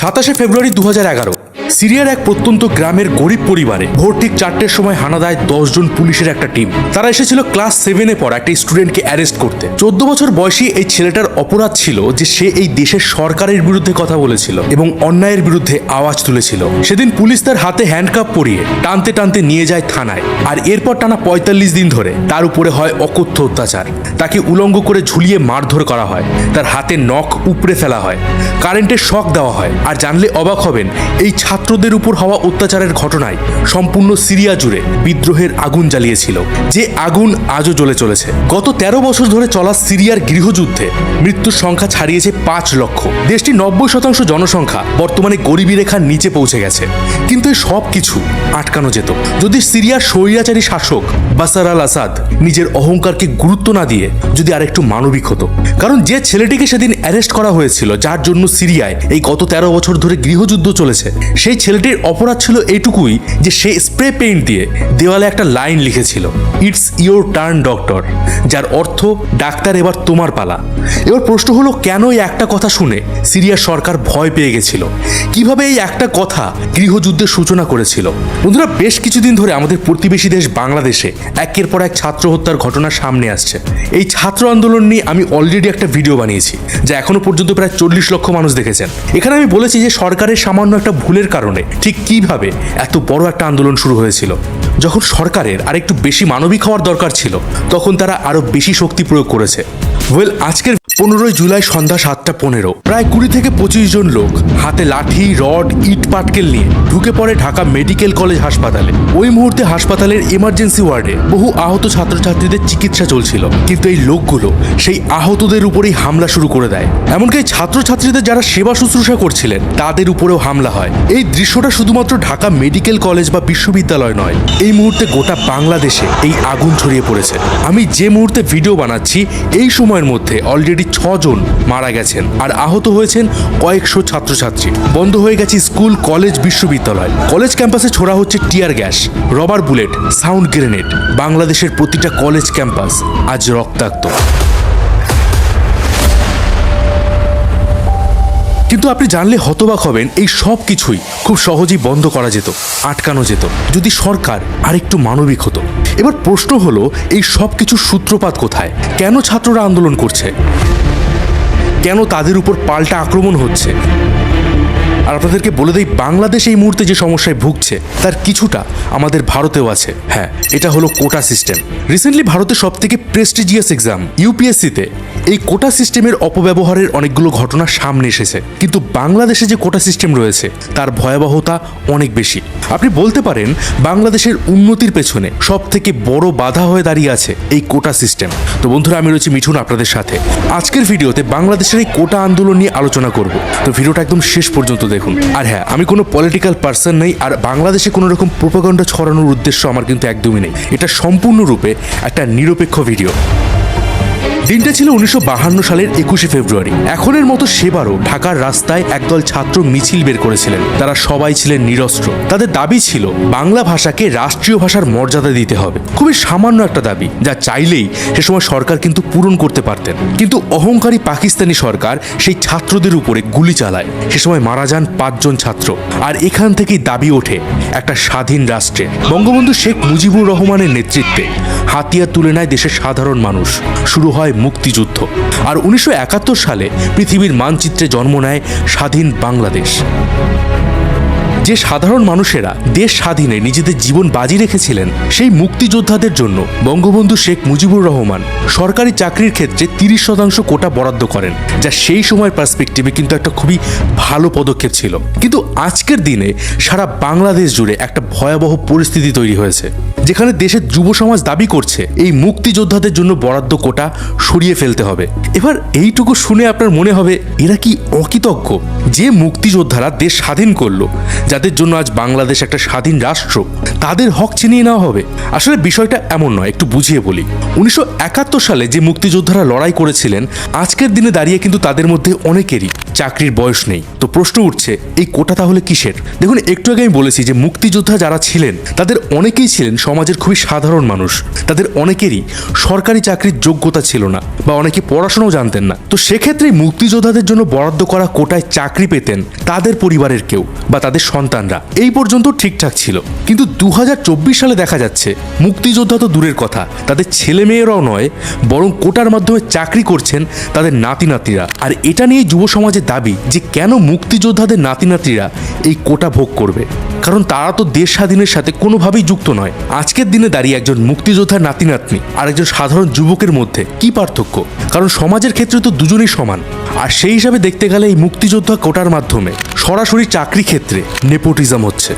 সাতাশে ফেব্রুয়ারি দু হাজার এগারো। সিরিয়ার এক প্রত্যন্ত গ্রামের গরিব পরিবারে ভোর ঠিক চারটের সময় হানা দেয় দশজন পুলিশের একটা টিম। তারা এসেছিল ক্লাস সেভেনে পড়া একটা স্টুডেন্টকে অ্যারেস্ট করতে। চোদ্দ বছর বয়সী এই ছেলেটার অপরাধ ছিল যে সে এই দেশের সরকারের বিরুদ্ধে কথা বলেছিল এবং অন্যায়ের বিরুদ্ধে আওয়াজ তুলেছিল। সেদিন পুলিশ তার হাতে হ্যান্ডকাপ পরিয়ে টানতে টানতে নিয়ে যায় থানায় আর এরপর টানা পঁয়তাল্লিশ দিন ধরে তার উপরে হয় অকথ্য অত্যাচার। তাকে উলঙ্গ করে ঝুলিয়ে মারধর করা হয়। তার হাতে নখ উপড়ে ফেলা হয়। কারেন্টের শক দেওয়া হয়। আর জানলে অবাক হবেন, এই ছাত্রদের উপর হওয়া অত্যাচারের ঘটনায় সম্পূর্ণ সিরিয়া জুড়ে বিদ্রোহের আগুন জ্বালিয়েছিল। যে আগুন আজও জ্বলে চলেছে। গত তেরো বছর ধরে চলা সিরিয়ার গৃহযুদ্ধে মৃত্যুর সংখ্যা ছাড়িয়েছে পাঁচ লক্ষ। দেশটি নব্বই শতাংশ জনসংখ্যা বর্তমানে গরিবী রেখার নিচে পৌঁছে গেছে। কিন্তু এই সব কিছু আটকানো যেত। যদি সিরিয়ার স্বৈরাচারী শাসক বাসার আল আসাদ নিজের অহংকারকে গুরুত্ব না দিয়ে যদি আরেকটু মানবিক হতো। কারণ যে ছেলেটিকে সেদিন অ্যারেস্ট করা হয়েছিল, যার জন্য সিরিয়ায় এই গত তেরো বছর ধরে গৃহযুদ্ধ চলেছে সেই ছেলেটির অপরাধ ছিল এইটুকুই যে সে স্প্রে পেইন্ট দিয়ে দেওয়ালে একটা লাইন লিখেছিল। ইটস ইওর টার্ন ডক্টর যার অর্থ, ডাক্তার এবার তোমার পালা। এবার প্রশ্ন হলো, কেন এই একটা কথা শুনে সিরিয়ার সরকার ভয় পেয়ে গেছিল? কীভাবে এই একটা কথা গৃহযুদ্ধের সূচনা করেছিল? বন্ধুরা, বেশ কিছুদিন ধরে আমাদের প্রতিবেশী দেশ বাংলাদেশে একের পর এক ছাত্র হত্যার ঘটনা সামনে আসছে। এই ছাত্র আন্দোলন নিয়ে আমি অলরেডি একটা ভিডিও বানিয়েছি, যা এখনও পর্যন্ত প্রায় চল্লিশ লক্ষ মানুষ দেখেছেন। এখানে আমি বলেছি যে সরকারের সামান্য একটা ভুলের কারণে ঠিক কীভাবে এত বড় একটা আন্দোলন শুরু হয়েছিল। যখন সরকারের আর একটু বেশি মানবিক হওয়ার দরকার ছিল, তখন তারা আরও বেশি শক্তি প্রয়োগ করেছে। ওয়েল আজকের পনেরোই জুলাই সন্ধ্যা সাতটা পনেরো। প্রায় কুড়ি থেকে পঁচিশ জন লোক হাতে লাঠি, রড, ইট, পাটকেল নিয়ে ঢুকে পড়ে ঢাকা মেডিকেল কলেজ হাসপাতালে। ওই মুহূর্তে হাসপাতালের ইমার্জেন্সি ওয়ার্ডে বহু আহত ছাত্রছাত্রীদের চিকিৎসা চলছিল। কিন্তু এই লোকগুলো সেই আহতদের উপরেই হামলা শুরু করে দেয়। এমনকি ছাত্রছাত্রীদের যারা সেবা শুশ্রূষা করছিলেন, তাদের উপরেও হামলা হয়। এই দৃশ্যটা শুধুমাত্র ঢাকা মেডিকেল কলেজ বা বিশ্ববিদ্যালয় নয়, এই মুহূর্তে গোটা বাংলাদেশে এই আগুন ছড়িয়ে পড়েছে। আমি যে মুহূর্তে ভিডিও বানাচ্ছি, এই সময়ের মধ্যে অলরেডি ছজন মারা গেছেন আর আহত হয়েছেন কয়েকশো ছাত্রছাত্রী। বন্ধ হয়ে গেছে স্কুল, কলেজ, বিশ্ববিদ্যালয়। কলেজ ক্যাম্পাসে ছোড়া হচ্ছে tear gas, rubber bullet, sound grenade. বাংলাদেশের প্রতিটা কলেজ ক্যাম্পাস আজ রক্তাক্ত। কিন্তু আপনি জানলে হতবাক হবেন, এই সব কিছুই খুব সহজেই বন্ধ করা যেত, আটকানো যেত, যদি সরকার আরেকটু মানবিক হতো। এবার প্রশ্ন হলো, এই সব কিছুর সূত্রপাত কোথায়? কেন ছাত্ররা আন্দোলন করছে? কেন তাদের উপর পাল্টা আক্রমণ হচ্ছে? আর আপনাদেরকে বলে দেই, বাংলাদেশ এই মুহূর্তে যে সমস্যায় ভুগছে, তার কিছুটা আমাদের ভারতেও আছে। হ্যাঁ এটা হলো কোটা সিস্টেম। রিসেন্টলি ভারতের সব থেকে প্রেস্টিজিয়াস এক্সাম ইউপিএসসিতে এই কোটা সিস্টেমের অপব্যবহারের অনেকগুলো ঘটনা সামনে এসেছে। কিন্তু বাংলাদেশে যে কোটা সিস্টেম রয়েছে, তার ভয়াবহতা অনেক বেশি। আপনি বলতে পারেন, বাংলাদেশের উন্নতির পেছনে সব থেকে বড় বাধা হয়ে দাঁড়িয়ে আছে এই কোটা সিস্টেম। তো বন্ধুরা, আমি রয়েছি মিঠুন আপনাদের সাথে। আজকের ভিডিওতে বাংলাদেশের এই কোটা আন্দোলন নিয়ে আলোচনা করব। তো ভিডিওটা একদম শেষ পর্যন্ত দেখুন। আর হ্যাঁ আমি কোনো পলিটিক্যাল পার্সন নেই, আর বাংলাদেশে কোনো রকম প্রোপাগণ্ডা ছড়ানোর উদ্দেশ্য আমার কিন্তু একদমই নেই। এটা সম্পূর্ণরূপে একটা নিরপেক্ষ ভিডিও দিনটা ছিল উনিশশো সালের একুশে ফেব্রুয়ারি। এখনের মতো সেবারও ঢাকার রাস্তায় একদল ছাত্র মিছিল বের করেছিলেন। তারা সবাই ছিলেন নিরস্ত্র। তাদের দাবি ছিল, বাংলা ভাষাকে রাষ্ট্রীয় ভাষার মর্যাদা দিতে হবে। খুবই সামান্য একটা দাবি, যা চাইলেই সে সময় সরকার কিন্তু পূরণ করতে পারতেন। কিন্তু অহংকারী পাকিস্তানি সরকার সেই ছাত্রদের উপরে গুলি চালায়। সে সময় মারা যান পাঁচজন ছাত্র। আর এখান থেকেই দাবি ওঠে একটা স্বাধীন রাষ্ট্রে। বঙ্গবন্ধু শেখ মুজিবুর রহমানের নেতৃত্বে হাতিয়ার তুলে নেয় দেশের সাধারণ মানুষ। শুরু হয় মুক্তিযুদ্ধ। আর উনিশশো একাত্তর সালে পৃথিবীর মানচিত্রে জন্ম নেয় স্বাধীন বাংলাদেশ। যে সাধারণ মানুষেরা দেশ স্বাধীনে নিজেদের জীবন বাজি রেখেছিলেন, সেই মুক্তিযোদ্ধাদের জন্য বঙ্গবন্ধু শেখ মুজিবুর রহমান সরকারি চাকরির ক্ষেত্রে তিরিশ শতাংশ কোটা বরাদ্দ করেন, যা সেই সময়ের পার্সপেক্টিভে কিন্তু একটা খুবই ভালো পদক্ষেপ ছিল। কিন্তু আজকের দিনে সারা বাংলাদেশ জুড়ে একটা ভয়াবহ পরিস্থিতি তৈরি হয়েছে, যেখানে দেশের যুব সমাজ দাবি করছে, এই মুক্তিযোদ্ধাদের জন্য বরাদ্দ কোটা সরিয়ে ফেলতে হবে। এবার এইটুকু শুনে আপনার মনে হবে, এরা কি অকৃতজ্ঞ? যে মুক্তিযোদ্ধারা দেশ স্বাধীন করল যাদের জন্য আজ বাংলাদেশ একটা স্বাধীন রাষ্ট্র, তাদের হক ছিনিয়ে নেওয়া হবে। আসলে বিষয়টা এমন নয়, একটু বুঝিয়ে বলি। উনিশশো একাত্তর সালে যে মুক্তিযোদ্ধারা লড়াই করেছিলেন, আজকের দিনে দাঁড়িয়ে কিন্তু তাদের মধ্যে অনেকেরই চাকরির বয়স নেই। তো প্রশ্ন উঠছে, এই কোটা তাহলে কিসের? দেখুন, একটু আগে আমি বলেছি যে মুক্তিযোদ্ধা যারা ছিলেন, তাদের অনেকেই ছিলেন সমাজের খুবই সাধারণ মানুষ। তাদের অনেকেরই সরকারি চাকরির যোগ্যতা ছিল না, বা অনেকে পড়াশোনাও জানতেন না। তো সেক্ষেত্রে মুক্তিযোদ্ধাদের জন্য বরাদ্দ করা কোটায় চাকরি পেতেন তাদের পরিবারের কেউ, বা তাদের সন্তানরা। এই পর্যন্ত ঠিকঠাক ছিল। কিন্তু দু হাজার চব্বিশ সালে দেখা যাচ্ছে, মুক্তিযোদ্ধা তো দূরের কথা, তাদের ছেলে মেয়েরাও নয়, বরং কোটার মাধ্যমে চাকরি করছেন তাদের নাতি নাতিরা আর এটা নিয়ে যুব সমাজের দাবি যে কেন মুক্তিযোদ্ধাদের নাতি নাতিরা এই কোটা ভোগ করবে? কারণ তারা তো দেশ স্বাধীনের সাথে কোনোভাবেই যুক্ত নয়। আজকের দিনে দাঁড়িয়ে একজন মুক্তিযোদ্ধার নাতি নাতনি আর একজন সাধারণ যুবকের মধ্যে কি পার্থক্য? কারণ সমাজের ক্ষেত্রে তো দুজনেই সমান। আর সেই হিসাবে দেখতে গেলে এই মুক্তিযোদ্ধা কোটার মাধ্যমে সরাসরি চাকরি ক্ষেত্রে নেপোটিজম হচ্ছে।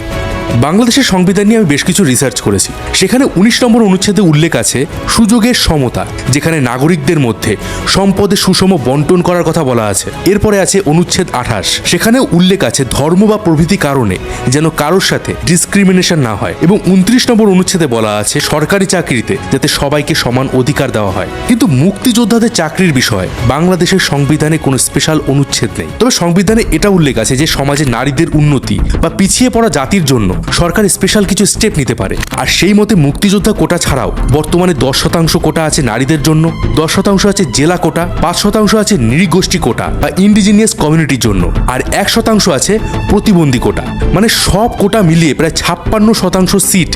বাংলাদেশের সংবিধান নিয়ে আমি বেশ কিছু রিসার্চ করেছি। সেখানে উনিশ নম্বর অনুচ্ছেদে উল্লেখ আছে সুযোগের সমতা, যেখানে নাগরিকদের মধ্যে সম্পদের সুষম বন্টন করার কথা বলা আছে। এরপরে আছে অনুচ্ছেদ আঠাশ। সেখানে উল্লেখ আছে ধর্ম বা প্রভৃতি কারণে যেন কারোর সাথে ডিসক্রিমিনেশন না হয় এবং উনত্রিশ নম্বর অনুচ্ছেদে বলা আছে সরকারি চাকরিতে যাতে সবাইকে সমান অধিকার দেওয়া হয়। কিন্তু মুক্তিযোদ্ধাদের চাকরির বিষয়ে বাংলাদেশের সংবিধানে কোনো স্পেশাল অনুচ্ছেদ নেই। তবে সংবিধানে এটা উল্লেখ আছে যে সমাজে নারীদের উন্নতি বা পিছিয়ে পড়া জাতির জন্য সরকার স্পেশাল কিছু স্টেপ নিতে পারে। আর সেই মতে মুক্তিযোদ্ধা কোটা ছাড়াও বর্তমানে দশ শতাংশ কোটা আছে নারীদের জন্য, দশ শতাংশ আছে জেলা কোটা, পাঁচ শতাংশ আছে নৃগোষ্ঠী কোটা বা ইন্ডিজিনিয়াস কমিউনিটির জন্য, আর এক শতাংশ আছে প্রতিবন্ধী কোটা। মানে সব কোটা মিলিয়ে প্রায় ছাপ্পান্ন শতাংশ সিট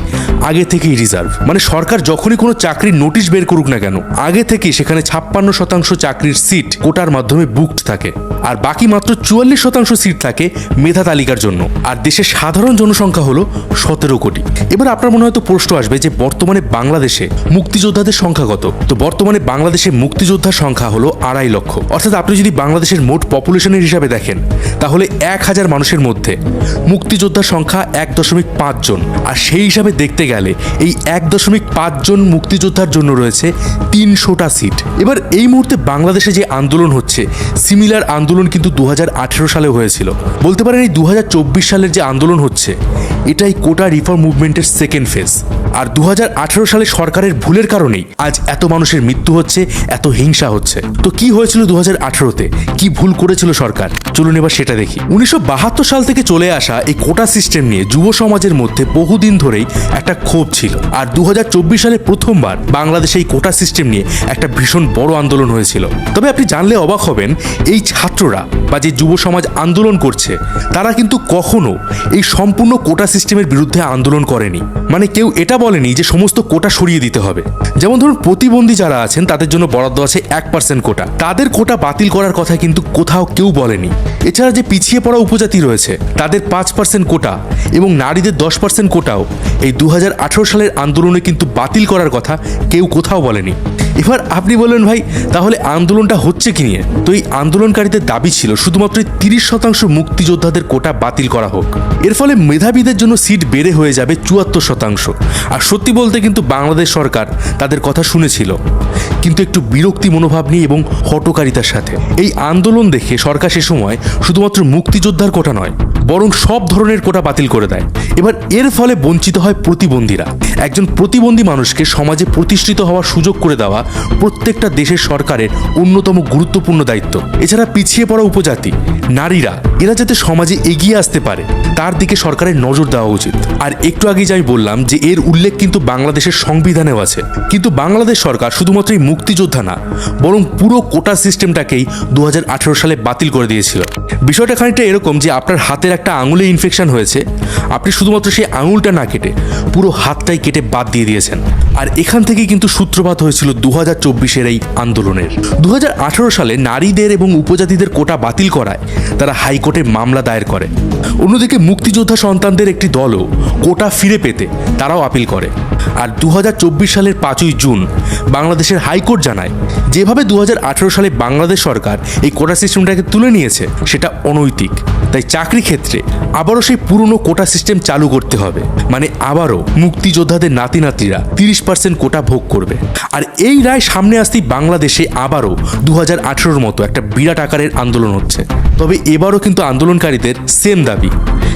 আগে থেকেই রিজার্ভ মানে সরকার যখনই কোনো চাকরির নোটিশ বের করুক না কেন, আগে থেকেই সেখানে ছাপ্পান্ন শতাংশ চাকরির সিট কোটার মাধ্যমে বুকড থাকে। আর বাকি মাত্র চুয়াল্লিশ শতাংশ সিট থাকে মেধা তালিকার জন্য। আর দেশের সাধারণ জনসংখ্যা হলো সতেরো কোটি। এবার আপনার মনে হয়তো প্রশ্ন আসবে যে বর্তমানে বাংলাদেশে মুক্তিযোদ্ধাদের সংখ্যা কত? তো বর্তমানে বাংলাদেশে মুক্তিযোদ্ধার সংখ্যা হলো আড়াই লক্ষ। অর্থাৎ আপনি যদি বাংলাদেশের মোট পপুলেশনের হিসাবে দেখেন, তাহলে এক হাজার মানুষের মধ্যে মুক্তিযোদ্ধার সংখ্যা এক দশমিক পাঁচ জন। আর সেই হিসাবে দেখতে গেলে এই এক দশমিক পাঁচজন মুক্তিযোদ্ধার জন্য রয়েছে তিনশোটা সিট। এবার এই মুহূর্তে বাংলাদেশে যে আন্দোলন হচ্ছে, সিমিলার আন্দোলন কিন্তু দু হাজার আঠেরো সালে হয়েছিল। বলতে পারেন এই দু হাজার চব্বিশ সালের যে আন্দোলন হচ্ছে এটাই কোটা রিফর্ম মুভমেন্টের সেকেন্ড ফেজ আর দু হাজার আঠারো সালে সরকারের ভুলের কারণেই আজ এত মানুষের মৃত্যু হচ্ছে, এত হিংসা হচ্ছে। তো কি হয়েছিল দু হাজার আঠারোতে? কি ভুল করেছিল সরকার? চলুন এবার সেটা দেখি। উনিশশো বাহাত্তর সাল থেকে চলে আসা এই কোটা সিস্টেম নিয়ে যুব সমাজের মধ্যে বহুদিন ধরেই একটা ক্ষোভ ছিল। আর দু হাজার চব্বিশ সালে প্রথমবার বাংলাদেশে এই কোটা সিস্টেম নিয়ে একটা ভীষণ বড় আন্দোলন হয়েছিল। তবে আপনি জানলে অবাক হবেন, এই ছাত্ররা বা যে যুব সমাজ আন্দোলন করছে, তারা কিন্তু কখনো এই সম্পূর্ণ কোটা সিস্টেমের বিরুদ্ধে আন্দোলন করেনি। মানে কেউ এটা বলেনি যে সমস্ত কোটা সরিয়ে দিতে হবে। যেমন ধরুন, প্রতিবন্ধী যারা আছেন, তাদের জন্য বরাদ্দ আছে এক পার্সেন্ট কোটা। তাদের কোটা বাতিল করার কথা কিন্তু কোথাও কেউ বলেনি। এছাড়া যে পিছিয়ে পড়া উপজাতি রয়েছে, তাদের পাঁচ পার্সেন্ট কোটা এবং নারীদের দশ পার্সেন্ট কোটাও এই দু হাজার আঠারো সালের আন্দোলনে কিন্তু বাতিল করার কথা কেউ কোথাও বলেনি। এবার আপনি বললেন, ভাই, তাহলে আন্দোলনটা হচ্ছে কি নিয়ে? তো এই আন্দোলনকারীদের দাবি ছিল, শুধুমাত্র তিরিশ শতাংশ মুক্তিযোদ্ধাদের কোটা বাতিল করা হোক। এর ফলে মেধাবীদের জন্য সিট বেড়ে হয়ে যাবে চুয়াত্তর শতাংশ। আর সত্যি বলতে কিন্তু বাংলাদেশ সরকার তাদের কথা শুনেছিল। কিন্তু একটু বিরক্তি মনোভাব নিয়ে এবং হটকারিতার সাথে। এই আন্দোলন দেখে সরকার সে সময় শুধুমাত্র মুক্তিযোদ্ধার কোটা নয়, বরং সব ধরনের কোটা বাতিল করে দেয়। এবার এর ফলে বঞ্চিত হয় প্রতিবন্ধীরা। একজন প্রতিবন্ধী মানুষকে সমাজে প্রতিষ্ঠিত হওয়ার সুযোগ করে দেওয়া প্রত্যেকটা দেশের সরকারের অন্যতম গুরুত্বপূর্ণ দায়িত্ব। এছাড়া পিছিয়ে পড়া উপজাতি, নারীরা, এরা যাতে সমাজে এগিয়ে আসতে পারে, তার দিকে সরকারের নজর দেওয়া উচিত। আর একটু আগেই যাই বললাম যে এর উল্লেখ কিন্তু বাংলাদেশের সংবিধানেও আছে। কিন্তু বাংলাদেশ সরকার শুধুমাত্র এই মুক্তিযোদ্ধা না, বরং পুরো কোটা সিস্টেমটাকেই দু হাজার আঠেরো সালে বাতিল করে দিয়েছিল। বিষয়টা খানিকটা এরকম যে আপনার হাতের একটা আঙুলে ইনফেকশন হয়েছে, আপনি শুধুমাত্র সেই আঙুলটা না কেটে পুরো হাতটাই কেটে বাদ দিয়ে দিয়েছেন। আর এখান থেকেই কিন্তু সূত্রপাত হয়েছিল দু হাজার চব্বিশের এই আন্দোলনের। দু সালে নারীদের এবং উপজাতিদের কোটা বাতিল করায় তারা হাইকোর্টে মামলা দায়ের করে। অন্যদিকে মুক্তিযোদ্ধা সন্তানদের একটি দলও কোটা ফিরে পেতে তারাও আপিল করে। আর দু হাজার চব্বিশ সালের পাঁচই জুন বাংলাদেশের হাইকোর্ট জানায়, যেভাবে দু হাজার আঠারো সালে বাংলাদেশ সরকার এই কোটা সিস্টেমটাকে তুলে নিয়েছে, সেটা অনৈতিক। তাই চাকরি ক্ষেত্রে আবারও সেই পুরনো কোটা সিস্টেম চালু করতে হবে। মানে আবারও মুক্তিযোদ্ধাদের নাতি নাতিরা তিরিশ পার্সেন্ট কোটা ভোগ করবে। আর এই রায় সামনে আসতেই বাংলাদেশে আবারও দু হাজার মতো একটা বিরাট আকারের আন্দোলন হচ্ছে। তবে এবারও কিন্তু আন্দোলনকারীদের সেম দাবি,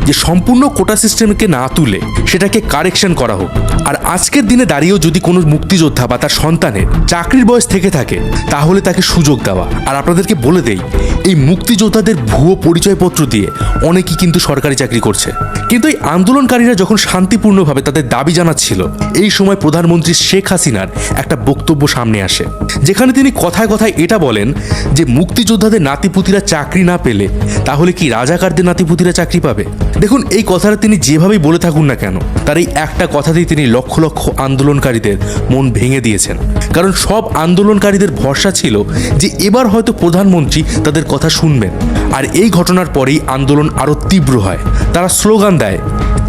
যে সম্পূর্ণ কোটা সিস্টেমকে না তুলে সেটাকে কারেকশন করা হোক। আর আজকের দিনে দাঁড়িয়েও যদি কোনো মুক্তিযোদ্ধা বা তার সন্তানের চাকরির বয়স থেকে থাকে, তাহলে তাকে সুযোগ দেওয়া। আর আপনাদেরকে বলে দেই, এই মুক্তিযোদ্ধাদের ভুয়ো পরিচয়পত্র দিয়ে অনেকেই কিন্তু সরকারি চাকরি করছে। কিন্তু এই আন্দোলনকারীরা যখন শান্তিপূর্ণভাবে তাদের দাবি জানাচ্ছিল, এই সময় প্রধানমন্ত্রী শেখ হাসিনার একটা বক্তব্য সামনে আসে, যেখানে তিনি কথায় কথায় এটা বলেন যে, মুক্তিযোদ্ধাদের নাতিপুতিরা চাকরি না পেলে তাহলে কি রাজাকারদের নাতিপুতিরা চাকরি পাবে? দেখুন, এই কথাটা তিনি যেভাবেই বলে থাকুন না কেন, তার এই একটা কথাতেই তিনি লক্ষ লক্ষ আন্দোলনকারীদের মন ভেঙে দিয়েছেন। কারণ সব আন্দোলনকারীদের ভরসা ছিল যে, এবার হয়তো প্রধানমন্ত্রী তাদের কথা শুনবেন। আর এই ঘটনার পরেই আন্দোলন আরও তীব্র হয়। তারা স্লোগান দেয়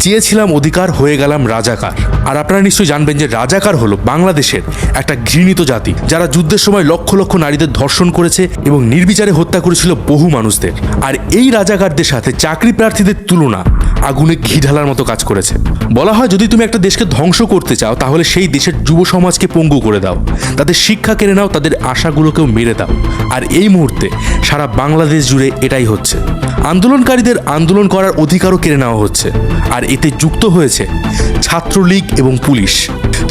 চেয়েছিলাম অধিকার, হয়ে গেলাম রাজাকার। আর আপনারা নিশ্চয়ই জানবেন যে রাজাকার হলো বাংলাদেশের একটা ঘৃণিত জাতি, যারা যুদ্ধের সময় লক্ষ লক্ষ নারীদের ধর্ষণ করেছে এবং নির্বিচারে হত্যা করেছিল বহু মানুষদের। আর এই রাজাকারদের সাথে চাকরি প্রার্থীদের তুলনা আগুনে ঘি ঢালার মতো কাজ করেছে। বলা হয়, যদি তুমি একটা দেশকে ধ্বংস করতে চাও, তাহলে সেই দেশের যুব সমাজকে পঙ্গু করে দাও। তাদের শিক্ষা কেড়ে নাও, তাদের আশাগুলোকেও মেরে দাও। আর এই মুহূর্তে সারা বাংলাদেশ জুড়ে এটাই হচ্ছে। আন্দোলনকারীদের আন্দোলন করার অধিকারও কেড়ে নেওয়া হচ্ছে, আর এতে যুক্ত হয়েছে ছাত্রলীগ এবং পুলিশ।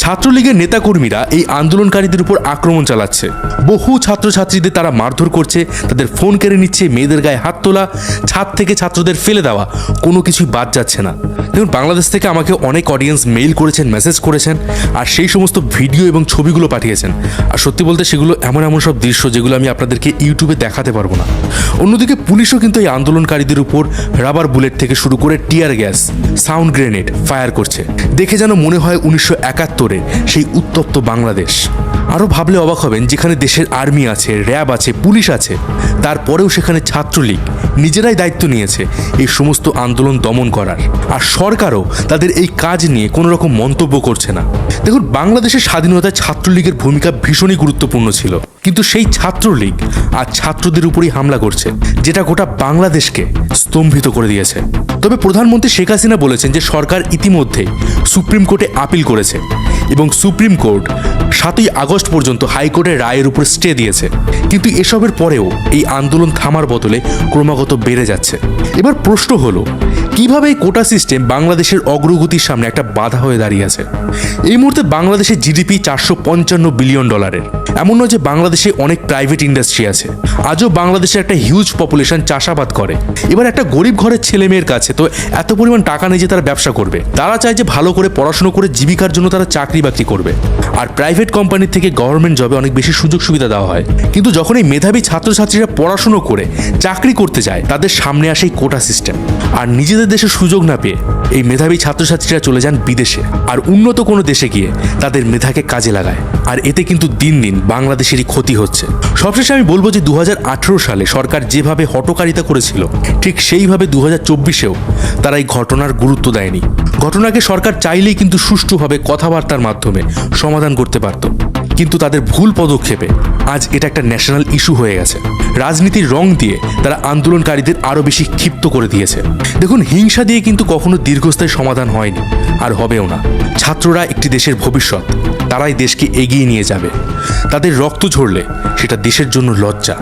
ছাত্রলীগের নেতাকর্মীরা এই আন্দোলনকারীদের উপর আক্রমণ চালাচ্ছে। বহু ছাত্রছাত্রীদের তারা মারধর করছে, তাদের ফোন কেড়ে নিচ্ছে, মেয়েদের গায়ে হাত তোলা, ছাদ থেকে ছাত্রদের ফেলে দেওয়া, কোনো কিছুই বাদ যাচ্ছে না। দেখুন, বাংলাদেশ থেকে আমাকে অনেক অডিয়েন্স মেইল করেছেন মেসেজ করেছেন, আর সেই সমস্ত ভিডিও এবং ছবিগুলো পাঠিয়েছেন। আর সত্যি বলতে সেগুলো এমন এমন সব দৃশ্য যেগুলো আমি আপনাদেরকে ইউটিউবে দেখাতে পারব না। অন্যদিকে পুলিশও কিন্তু এই আন্দোলনকারীদের উপর রাবার বুলেট থেকে শুরু করে tear gas, sound grenade fire করছে। দেখে যেন মনে হয় উনিশশো একাত্তরে সেই উত্তপ্ত বাংলাদেশ। আরও ভাবলে অবাক হবেন যেখানে দেশের আর্মি আছে, র্যাব আছে, পুলিশ আছে। তারপরেও সেখানে ছাত্রলীগ নিজেরাই দায়িত্ব নিয়েছে এই সমস্ত আন্দোলন দমন করার। আর সরকারও তাদের এই কাজ নিয়ে কোনো রকম মন্তব্য করছে না। দেখুন, বাংলাদেশের স্বাধীনতায় ছাত্রলীগের ভূমিকা ভীষণই গুরুত্বপূর্ণ ছিল। কিন্তু সেই ছাত্রলীগ আর ছাত্রদের উপরই হামলা করছে, যেটা গোটা বাংলাদেশকে স্তম্ভিত করে দিয়েছে। তবে প্রধানমন্ত্রী শেখ হাসিনা বলেছেন যে সরকার ইতিমধ্যে সুপ্রিম কোর্টে আপিল করেছে এবং সুপ্রিম কোর্ট সাতই আগস্ট পর্যন্ত হাইকোর্টের রায়ের উপর স্টে দিয়েছে। কিন্তু এসবের পরেও এই আন্দোলন থামার বদলে ক্রমাগত বেড়ে যাচ্ছে। এবার প্রশ্ন হলো কীভাবে এই কোটা সিস্টেম বাংলাদেশের অগ্রগতির সামনে একটা বাধা হয়ে দাঁড়িয়ে আছে? এই মুহূর্তে বাংলাদেশের জিডিপি চারশো পঞ্চান্ন বিলিয়ন ডলারের। এমন নয় যে বাংলাদেশে অনেক প্রাইভেট ইন্ডাস্ট্রি আছে। আজও বাংলাদেশে একটা হিউজ পপুলেশন চাষাবাদ করে। এবার একটা গরিব ঘরের ছেলে মেয়ের কাছে তো এত পরিমাণ টাকা নেই যে তারা ব্যবসা করবে। তারা চায় যে ভালো করে পড়াশোনা করে জীবিকার জন্য তারা চাকরি বাকরি করবে। আর প্রাইভেট কোম্পানির থেকে গভর্নমেন্ট জবে অনেক বেশি সুযোগ সুবিধা দেওয়া হয়। কিন্তু যখন এই মেধাবী ছাত্রছাত্রীরা পড়াশুনো করে, চাকরি করতে যায়, তাদের সামনে আসে এই কোটা সিস্টেম। আর নিজেদের দেশে সুযোগ না পেয়ে এই মেধাবী ছাত্রছাত্রীরা চলে যান বিদেশে আর উন্নত কোনো দেশে গিয়ে তাদের মেধাকে কাজে লাগায়। আর এতে কিন্তু দিন দিন বাংলাদেশেরই ক্ষতি হচ্ছে। সবশেষে আমি বলব যে দুহাজার আঠারো সালে সরকার যেভাবে হটকারিতা করেছিল, ঠিক সেইভাবে দু হাজার চব্বিশেও তারা এই ঘটনার গুরুত্ব দেয়নি। ঘটনাকে সরকার চাইলেই কিন্তু সুষ্ঠুভাবে কথাবার্তার মাধ্যমে সমাধান করতে পারত। কিন্তু তাদের ভুল পদক্ষেপে আজ এটা একটা ন্যাশনাল ইস্যু হয়ে গেছে। রাজনীতির রং দিয়ে তারা আন্দোলনকারীদের আরও বেশি ক্ষিপ্ত করে দিয়েছে। দেখুন, হিংসা দিয়ে কিন্তু কখনো দীর্ঘস্থায়ী সমাধান হয়নি, আর হবেও না। ছাত্ররা একটি দেশের ভবিষ্যৎ, তারাই দেশকে এগিয়ে নিয়ে যাবে। তাদের রক্ত ঝরলে সেটা দেশের জন্য লজ্জা।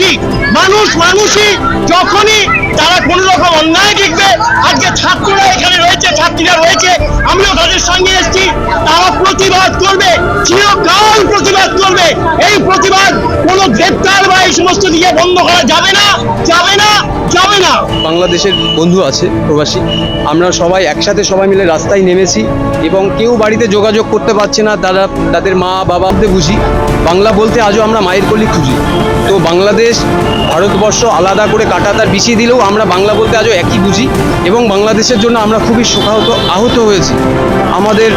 মানুষই, মানুষ মানুষই যখনই তারা কোনো রকম অন্যায় দেখবে, আজকে ছাত্ররা এখানে রয়েছে, ছাত্রীরা রয়েছে, আমিও তাদের সঙ্গে এসেছি, তারা প্রতিবাদ করবে, চিরকাল প্রতিবাদ করবে। এই প্রতিবাদ কোনো গ্রেপ্তার বা এই সমস্ত দিকে বন্ধ করা যাবে না যাবে না যাবে না। বাংলাদেশের বন্ধু আছে প্রবাসী। আমরা সবাই একসাথে সবাই মিলে রাস্তায় নেমেছি এবং কেউ বাড়িতে যোগাযোগ করতে পারছে না, তারা তাদের মা বাবাতে বুঝি। বাংলা বলতে আজও আমরা মায়ের কলি খুঁজি। তো বাংলাদেশ, ভারতবর্ষ আলাদা করে কাটাতার বিছিয়ে দিলেও আমরা বাংলা বলতে আজও একই বুঝি এবং বাংলাদেশের জন্য আমরা খুবই শোকাহত, আহত হয়েছি। আমাদের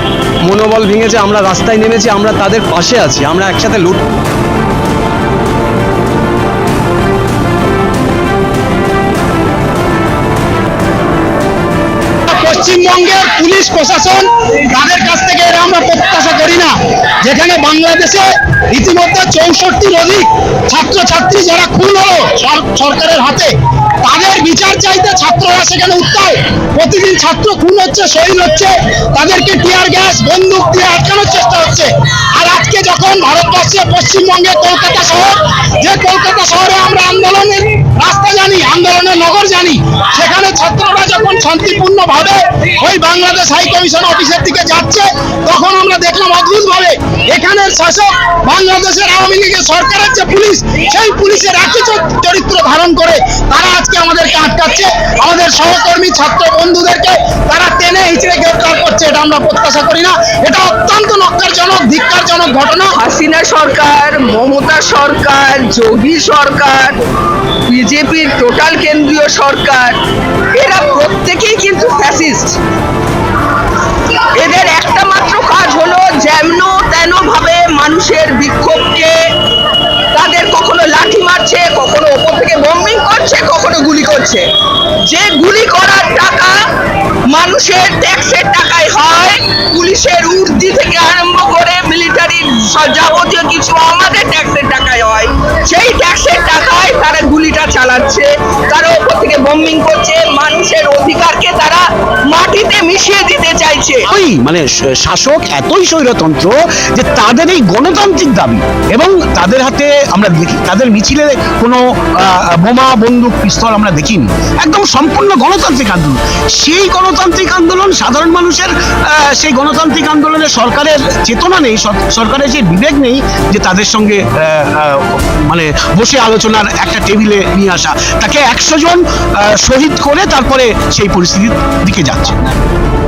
মনোবল ভেঙেছে, আমরা রাস্তায় নেমেছি, আমরা তাদের পাশে আছি, আমরা একসাথে লড় পশ্চিমবঙ্গের পুলিশ প্রশাসন তাদের কাছ থেকে এরা আমরা প্রত্যাশা করি না। যেখানে বাংলাদেশে ইতিমধ্যে চৌষট্টির অধিক ছাত্রছাত্রী যারা খুন হলো সরকারের হাতে, তাদের বিচার চাইতে ছাত্ররা সেখানে উত্তাল। প্রতিদিন ছাত্র খুন হচ্ছে, শহীদ হচ্ছে, তাদেরকে টিয়ার গ্যাস, বন্দুক দিয়ে আটকানোর চেষ্টা হচ্ছে। আর আজকে যখন ভারতবর্ষে পশ্চিমবঙ্গে কলকাতা শহর। যে কলকাতা শহরে আমরা আন্দোলনের রাস্তা জানি, আন্দোলনের নগর জানি, সেখানে ছাত্ররা যখন শান্তিপূর্ণ ভাবে ওই বাংলাদেশ হাই কমিশন অফিসের দিকে যাচ্ছে, তখন আমরা দেখলাম অদ্ভুত ভাবে এখানের শাসক বাংলাদেশের আওয়ামী লীগের সরকারের যে পুলিশ, সেই পুলিশের একই চরিত্র ধারণ করে তারা আজকে আমাদেরকে আটকাচ্ছে। আমাদের সহকর্মী, ছাত্র বন্ধুদেরকে তারা টেনে হিচড়ে গ্রেপ্তার করছে, এটা আমরা প্রত্যাশা করি না। এটা অত্যন্ত নক্কারজনক, ধিক্কারজনক ঘটনা। হাসিনা সরকার, মমতা সরকার, যোগী সরকার, বিজেপির টোটাল কেন্দ্রীয় সরকার, এরা প্রত্যেকেই কিন্তু ফ্যাসিস্ট এদের একটা মাত্র কাজ হলো যেমন তেন ভাবে মানুষের বিক্ষোভকে তাদের কখনো মারছে, কখনো ওপর থেকে বম্বিং করছে, কখনো গুলি করছে। যে গুলি করার টাকা মানুষের ট্যাক্সের টাকায় হয়, পুলিশের উর্দি থেকে আরম্ভ করে মিলিটারির যাবতীয় কিছু আমাদের ট্যাক্সের টাকায় হয়। সেই ট্যাক্সের টাকায় তারা গুলিটা চালাচ্ছে, তারা ওপর থেকে বম্বিং করছে, মানুষের অধিকারকে তারা মাটিতে মিশিয়ে দিতে চাইছে। ওই মানে শাসক এতই স্বৈরতন্ত্র যে তাদের এই গণতান্ত্রিক দাবি এবং তাদের হাতে আমরা দেখি, তাদের মিছিলে কোনো বোমা, বন্দুক, পিস্তল আমরা দেখিনি। একদম সম্পূর্ণ গণতান্ত্রিক আন্দোলন। সেই গণতান্ত্রিক আন্দোলন সাধারণ মানুষের সেই গণতান্ত্রিক আন্দোলনে সরকারের চেতনা নেই সরকারের যে বিবেক নেই যে তাদের সঙ্গে মানে বসে আলোচনার একটা টেবিলে নিয়ে আসা। তাকে একশো জন শহীদ করে তারপরে সেই পরিস্থিতির দিকে যাচ্ছে 지 금.